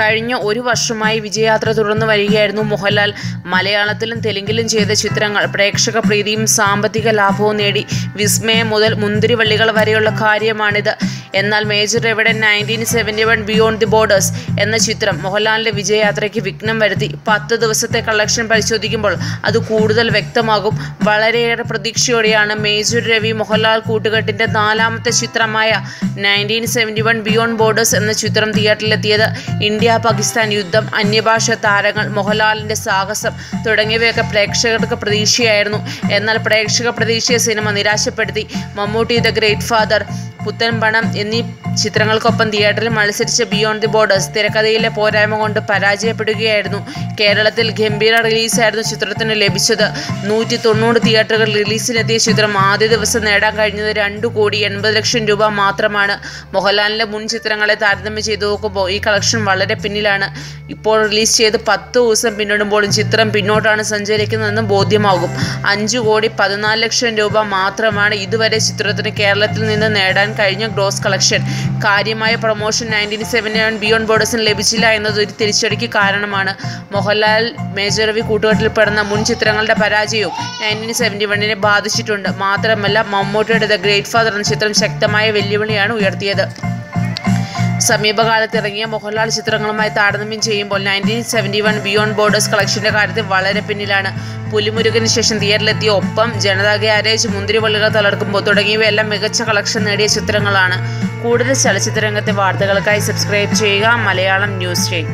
കഴിഞ്ഞ ഒരു വർഷമായി വിജയയാത്ര തുടർന്നു വരികയായിരുന്നു മോഹൻലാൽ. മലയാളത്തിലും തെലുങ്കിലും ചെയ്ത ചിത്രങ്ങൾ പ്രേക്ഷക പ്രീതിയും സാമ്പത്തിക ലാഭവും നേടി. വിസ്മയം മുതൽ മുന്തിരിവള്ളികൾ വരെയുള്ള കാര്യമാണിത്. എന്നാൽ major evident nineteen seventy one beyond the borders എന്ന ചിത്രം മോഹൻലാലിന്റെ വിജയയാത്രയ്ക്ക് വിഘ്നം വരുത്തി പത്ത് ദിവസത്തെ കളക്ഷൻ പരിശോധിക്കുമ്പോൾ അത് കൂടുതൽ വ്യക്തമാകും. വളരെയേറെ പ്രതീക്ഷയോടെയാണ് മേജർ രവി മോഹൻലാൽ കൂട്ടുകെട്ടിന്റെ നാലാമത്തെ ചിത്രമായ nineteen seventy one beyond borders എന്ന ചിത്രം തിയേറ്ററിലെത്തിയത് ഇന്ത്യ പാകിസ്ഥാൻ യുദ്ധം അന്യഭാഷ താരങ്ങൾ മോഹൻലാലിന്റെ സാഹസം തുടങ്ങിയവയൊക്കെ പ്രേക്ഷകർക്ക് പ്രതീക്ഷയായിരുന്നു. എന്നാൽ പ്രേക്ഷക പ്രതീക്ഷയെ cinema നിരാശപ്പെടുത്തി. Mammootty the great father Puthan Panam എന്നീ ചിത്രങ്ങൾക്കൊപ്പം തിയേറ്ററിൽ മത്സരിച്ച ബിയോണ്ട് ദി ബോർഡേഴ്സ് തിരക്കഥയിലെ പോരായ്മ കൊണ്ട് പരാജയപ്പെടുകയായിരുന്നു. കേരളത്തിൽ ഗംഭീര റിലീസായിരുന്നു ചിത്രത്തിന് ലഭിച്ചത്. നൂറ്റി തൊണ്ണൂറ് തിയേറ്ററുകൾ റിലീസിനെത്തിയ ചിത്രം ആദ്യ ദിവസം നേടാൻ കഴിഞ്ഞത് രണ്ടു കോടി എൺപത് ലക്ഷം രൂപ മാത്രമാണ്. മോഹൻലാലിന്റെ മുൻ ചിത്രങ്ങളെ താരതമ്യം ചെയ്തു നോക്കുമ്പോൾ ഈ കളക്ഷൻ വളരെ പിന്നിലാണ്. ഇപ്പോൾ റിലീസ് ചെയ്ത് പത്ത് ദിവസം പിന്നിടുമ്പോഴും ചിത്രം പിന്നോട്ടാണ് സഞ്ചരിക്കുന്നതെന്ന് ബോധ്യമാകും. അഞ്ചു കോടി പതിനാല് ലക്ഷം രൂപ മാത്രമാണ് ഇതുവരെ ചിത്രത്തിന് കേരളത്തിൽ നിന്ന് നേടാൻ കഴിഞ്ഞ ഗ്രോസ് കളക്ഷൻ. കാര്യമായ promotion nineteen seventy one beyond ബോർഡേഴ്സിന് ലഭിച്ചില്ല എന്നത് ഒരു തിരിച്ചടിക്ക് കാരണമാണ്. മോഹൻലാൽ മേജർ രവി കൂട്ടുകെട്ടിൽ പെടുന്ന മുൻ ചിത്രങ്ങളുടെ പരാജയവും നയന്റീൻ സെവന്റി വണ്ണിനെ ബാധിച്ചിട്ടുണ്ട്. മാത്രമല്ല മമ്മൂട്ടിയുടെ ദ ഗ്രേറ്റ് ഫാദർ എന്ന ചിത്രം ശക്തമായ വെല്ലുവിളിയാണ് ഉയർത്തിയത്. സമീപകാലത്ത് ഇറങ്ങിയ മോഹൻലാൽ ചിത്രങ്ങളുമായി താരതമ്യം ചെയ്യുമ്പോൾ nineteen seventy one beyond borders കളക്ഷന്റെ കാര്യത്തിൽ വളരെ പിന്നിലാണ്. പുലിമുരുകന് ശേഷം തിയേറ്ററിലെത്തിയ ഒപ്പം ജനതാ ഗ്യാരേജ് മുന്തിരിവള്ളികൾ തളർക്കുമ്പോൾ തുടങ്ങിയവയെല്ലാം മികച്ച കളക്ഷൻ നേടിയ ചിത്രങ്ങളാണ്. കൂടുതൽ ചലച്ചിത്ര രംഗത്തെ വാർത്തകൾക്കായി സബ്സ്ക്രൈബ് ചെയ്യുക. മലയാളം ന്യൂസ് ചെയ്യും